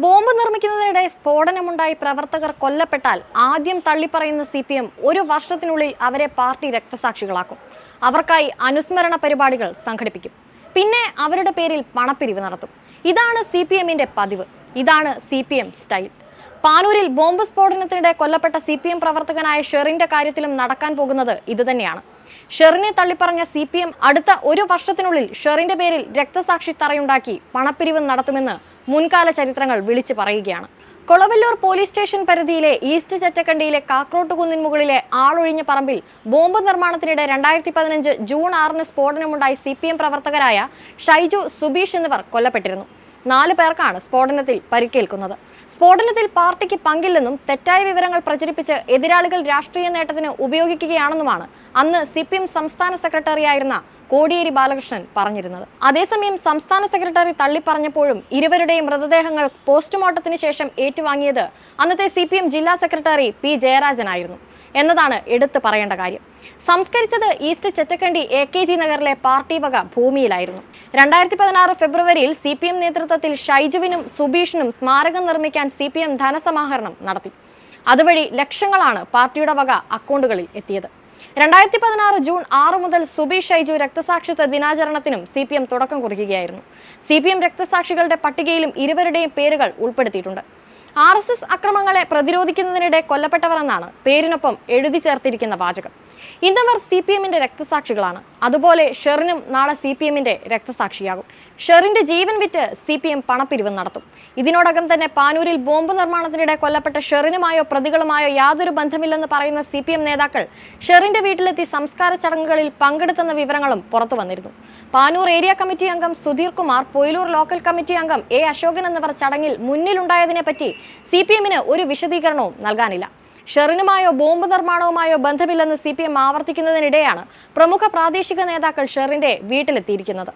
Bomb നിർമ്മിക്കുന്നതിനിടെ സ്ഫോടനമുണ്ടായി പ്രവർത്തകർ കൊല്ലപ്പെട്ടാൽ ആദ്യം തള്ളിപ്പറയുന്ന C P M ഒരു വർഷത്തിനുള്ളിൽ അവരെ പാർട്ടി രക്തസാക്ഷികളാക്കും. അവർക്കായി അനുസ്മരണ പരിപാടികൾ സംഘടിപ്പിക്കും. പിന്നെ അവരുടെ പേരിൽ പണപ്പിരിവ് നടത്തും. ഇതാണ് സി പി എമ്മിന്റെ പതിവ്. ഇതാണ് സി പി എം സ്റ്റൈൽ. പാനൂരിൽ ബോംബ് സ്ഫോടനത്തിനിടെ കൊല്ലപ്പെട്ട സി പി എം പ്രവർത്തകനായ ഷെറിന്റെ കാര്യത്തിലും നടക്കാൻ പോകുന്നത് ഇതുതന്നെയാണ്. ഷെറിനെ തള്ളിപ്പറഞ്ഞ സി പി എം അടുത്ത ഒരു വർഷത്തിനുള്ളിൽ ഷെറിന്റെ പേരിൽ രക്തസാക്ഷി തറയുണ്ടാക്കി പണപ്പിരിവ് നടത്തുമെന്ന് മുൻകാല ചരിത്രങ്ങൾ വിളിച്ചു പറയുകയാണ്. കൊളവല്ലൂർ പോലീസ് സ്റ്റേഷൻ പരിധിയിലെ ഈസ്റ്റ് ചെറ്റക്കണ്ടിയിലെ കാക്രോട്ടുകുന്നിൻ മുകളിലെ ആളൊഴിഞ്ഞ പറമ്പിൽ ബോംബ് നിർമ്മാണത്തിനിടെ രണ്ടായിരത്തി പതിനഞ്ച് ജൂൺ ആറിന് സ്ഫോടനമുണ്ടായി സി പി എം പ്രവർത്തകരായ ഷൈജു സുബീഷ് എന്നിവർ കൊല്ലപ്പെട്ടിരുന്നു. നാല് പേർക്കാണ് സ്ഫോടനത്തിൽ പരിക്കേൽക്കുന്നത്. സ്ഫോടനത്തിൽ പാർട്ടിക്ക് പങ്കില്ലെന്നും തെറ്റായ വിവരങ്ങൾ പ്രചരിപ്പിച്ച് എതിരാളികൾ രാഷ്ട്രീയ നേട്ടത്തിന് ഉപയോഗിക്കുകയാണെന്നുമാണ് അന്ന് സി പി എം സംസ്ഥാന സെക്രട്ടറിയായിരുന്ന കോടിയേരി ബാലകൃഷ്ണൻ പറഞ്ഞിരുന്നത്. അതേസമയം സംസ്ഥാന സെക്രട്ടറി തള്ളിപ്പറഞ്ഞപ്പോഴും ഇരുവരുടെയും മൃതദേഹങ്ങൾ പോസ്റ്റ്മോർട്ടത്തിന് ശേഷം ഏറ്റുവാങ്ങിയത് അന്നത്തെ സി ജില്ലാ സെക്രട്ടറി പി ജയരാജനായിരുന്നു. എന്നതാണ് എടുത്തു പറയേണ്ട കാര്യം. സംസ്കരിച്ചത് east Chettakandi A K G നഗറിലെ പാർട്ടി വക ഭൂമിയിലായിരുന്നു. രണ്ടായിരത്തി പതിനാറ് ഫെബ്രുവരിയിൽ സി പി എം നേതൃത്വത്തിൽ ഷൈജുവിനും സുബീഷിനും സ്മാരകം നിർമ്മിക്കാൻ സി പി എം ധനസമാഹരണം നടത്തി. അതുവഴി ലക്ഷങ്ങളാണ് പാർട്ടിയുടെ വക അക്കൗണ്ടുകളിൽ എത്തിയത്. രണ്ടായിരത്തി പതിനാറ് ജൂൺ ആറ് മുതൽ സുബീഷ് ഷൈജു രക്തസാക്ഷിത്വ ദിനാചരണത്തിനും സി പി എം തുടക്കം കുറിക്കുകയായിരുന്നു. സി പി എം രക്തസാക്ഷികളുടെ പട്ടികയിലും ഇരുവരുടെയും പേരുകൾ ഉൾപ്പെടുത്തിയിട്ടുണ്ട്. ആർ എസ് എസ് അക്രമങ്ങളെ പ്രതിരോധിക്കുന്നതിനിടെ കൊല്ലപ്പെട്ടവർ എന്നാണ് പേരിനൊപ്പം എഴുതി ചേർത്തിരിക്കുന്ന വാചകം. ഇന്നവർ സി പി എമ്മിന്റെ രക്തസാക്ഷികളാണ്. അതുപോലെ ഷെറിനും നാളെ സി പി എമ്മിന്റെ രക്തസാക്ഷിയാകും. ഷെറിന്റെ ജീവൻ വിറ്റ് സി പി എം പണപ്പിരിവ് നടത്തും. ഇതിനോടകം തന്നെ പാനൂരിൽ ബോംബ് നിർമ്മാണത്തിനിടെ കൊല്ലപ്പെട്ട ഷെറിനുമായോ പ്രതികളുമായോ യാതൊരു ബന്ധമില്ലെന്ന് പറയുന്ന സി നേതാക്കൾ ഷെറിന്റെ വീട്ടിലെത്തി സംസ്കാര ചടങ്ങുകളിൽ പങ്കെടുത്തെന്ന വിവരങ്ങളും പുറത്തു വന്നിരുന്നു. പാനൂർ ഏരിയ കമ്മിറ്റി അംഗം സുധീർ കുമാർ പൊയിലൂർ ലോക്കൽ കമ്മിറ്റി അംഗം എ അശോകൻ എന്നിവർ ചടങ്ങിൽ മുന്നിലുണ്ടായതിനെ പറ്റി സി പി എമ്മിന് ഒരു വിശദീകരണവും നൽകാനില്ല. ഷെറിനുമായോ ബോംബ് നിർമ്മാണവുമായോ ബന്ധമില്ലെന്ന് സി പി എം ആവർത്തിക്കുന്നതിനിടെയാണ് പ്രമുഖ പ്രാദേശിക നേതാക്കൾ ഷെറിന്റെ വീട്ടിലെത്തിയിരിക്കുന്നത്.